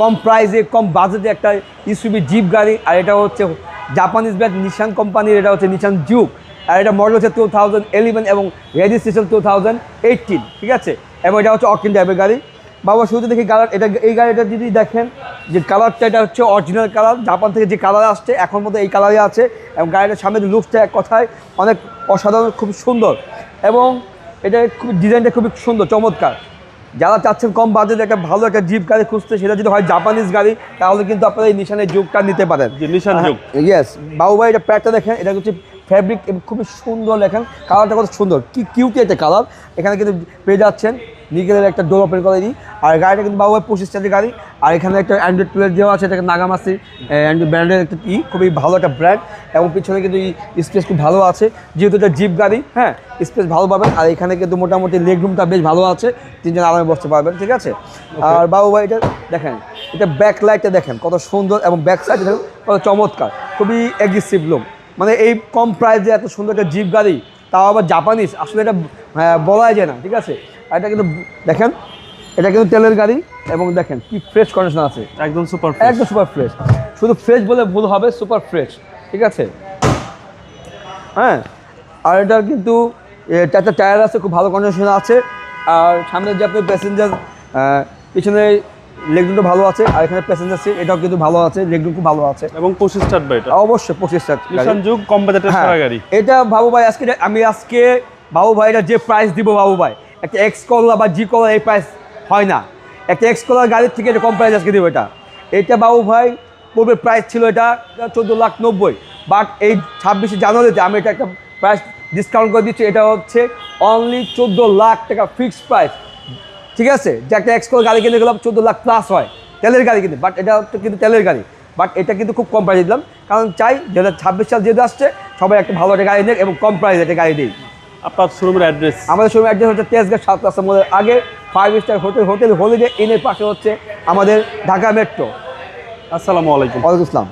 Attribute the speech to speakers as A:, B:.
A: কম প্রাইসে কম বাজেটে একটা ইসুবি জিপ গাড়ি, আর এটা হচ্ছে জাপানিজ ব্র্যান্ড নিশান কোম্পানির এটা হচ্ছে নিশান জুক আর এটা মডেল হচ্ছে টু থাউজেন্ড ইলেভেন এবং রেজিস্ট্রেশন টু থাউজেন্ড এইটিন ঠিক আছে? এবং এটা হচ্ছে অকিন টাইপের গাড়ি। বাবা, শুরুতে দেখি কালার এটা, এই গাড়িটা যদি দেখেন, যে কালারটা এটা হচ্ছে অরিজিনাল কালার জাপান থেকে যে কালার আসছে, এখন মধ্যে এই কালারই আছে। এবং গাড়িটার সামনে লুকসটা এক কথায় অনেক অসাধারণ, খুব সুন্দর। এবং এটা খুব ডিজাইনটা খুবই সুন্দর, চমৎকার। যারা চাচ্ছেন কম বাজেটে একটা ভালো একটা জিপ গাড়ি খুঁজতে সেটা যদি হয় জাপানিজ গাড়ি তাহলে কিন্তু আপনারা এই নিশানের যুগটা নিতে পারেন।
B: নিশান যুগ।
A: ইয়েস বাবু ভাই এটা প্যাটটা দেখেন এটা হচ্ছে ফ্যাব্রিক খুবই সুন্দর লেখেন। কালারটা কত সুন্দর কি কিউটি একটা কালার এখানে কিন্তু পেয়ে যাচ্ছেন নিকেলের একটা ডোর ওপেন করে দিই। আর গাড়িটা কিন্তু বাবু ভাই পঁচিশ চার্জের গাড়ি। আর এখানে একটা অ্যান্ড্রয়েড প্লেট দেওয়া আছে এটাকে নাগামাসি অ্যান্ড্রয়েড ব্র্যান্ডের একটা ই খুবই ভালো একটা ব্র্যান্ড এবং পিছনে কিন্তু স্পেস খুব ভালো আছে। যেহেতু এটা জিপ গাড়ি হ্যাঁ স্পেস ভালো পাবেন। আর এখানে কিন্তু মোটামুটি লেগ রুমটা বেশ ভালো আছে। তিনজন আরামে বসতে পারবেন ঠিক আছে? আর বাবু ভাই এটা দেখেন এটা ব্যাক লাইটটা দেখেন কত সুন্দর এবং ব্যাক সাইড দেখেন কত চমৎকার খুবই এগ্রেসিভ লুক মানে এই কম প্রাইসে এত সুন্দর একটা জিপ গাড়ি তাও আবার জাপানিজ আসলে এটা বলাই যায় না ঠিক আছে? আর এটা কিন্তু দেখেন এটা কিন্তু তেলের গাড়ি এবং দেখেন কি ফ্রেশ কন্ডিশন আছে।
B: একদম সুপার
A: একদম সুপার ফ্রেশ শুধু ফ্রেশ বলে ভুল হবে সুপার ফ্রেশ ঠিক আছে? হ্যাঁ আর এটার কিন্তু চারটা টায়ার আছে খুব ভালো কন্ডিশন আছে। আর সামনে যে আপনার প্যাসেঞ্জার পিছনে লেগরুমটা ভালো আছে আর এখানে প্যাসেঞ্জার সিট এটাও কিন্তু ভালো আছে লেগরুম খুব ভালো আছে।
B: এবং পঁচিশ স্টার্ট বা এটা?
A: অবশ্যই পঁচিশটা
B: নিশান যুগ কম বাজেটের
A: হ্যাঁ,
B: গাড়ি।
A: এটা বাবু ভাই আজকে আমি আজকে বাবু ভাইটা যে প্রাইস দিব বাবু ভাই একটা এক্স কলা বা জি কলা এই প্রাইস হয় না। একটা এক্স কলার গাড়ির থেকে এটা কম প্রাইস আজকে দিব এটা। এটা বাবু ভাই, পূর্বে প্রাইস ছিল এটা চোদ্দ লাখ নব্বই। বাট এই ছাব্বিশে জানুয়ারিতে আমি এটা একটা প্রাইস ডিসকাউন্ট করে দিচ্ছি, এটা হচ্ছে অনলি চোদ্দ লাখ টাকা ফিক্সড প্রাইস ঠিক আছে? যে একটা এক্স কলার গাড়ি কিনে গেলাম, চোদ্দ লাখ প্লাস হয়। তেলের গাড়ি কিন্তু বাট এটা হচ্ছে কিন্তু তেলের গাড়ি। বাট এটা কিন্তু খুব কম প্রাইসে দিলাম। কারণ চাই দু হাজার ছাব্বিশ সাল যেহেতু আসছে, সবাই একটা ভালো একটা গাড়ি নেই এবং কম প্রাইসে একটা গাড়ি দিই
B: আপনার শোরুমের অ্যাড্রেস
A: আমাদের শোরুমের অ্যাড্রেস হচ্ছে তেজগাঁ সাত রাস্তার মধ্যে আগে five star hotel hotel holiday ইনের পাশে হচ্ছে আমাদের ঢাকা মেট্রো
B: আসসালামু আলাইকুম।
A: ওয়ালাইকুম ইসলাম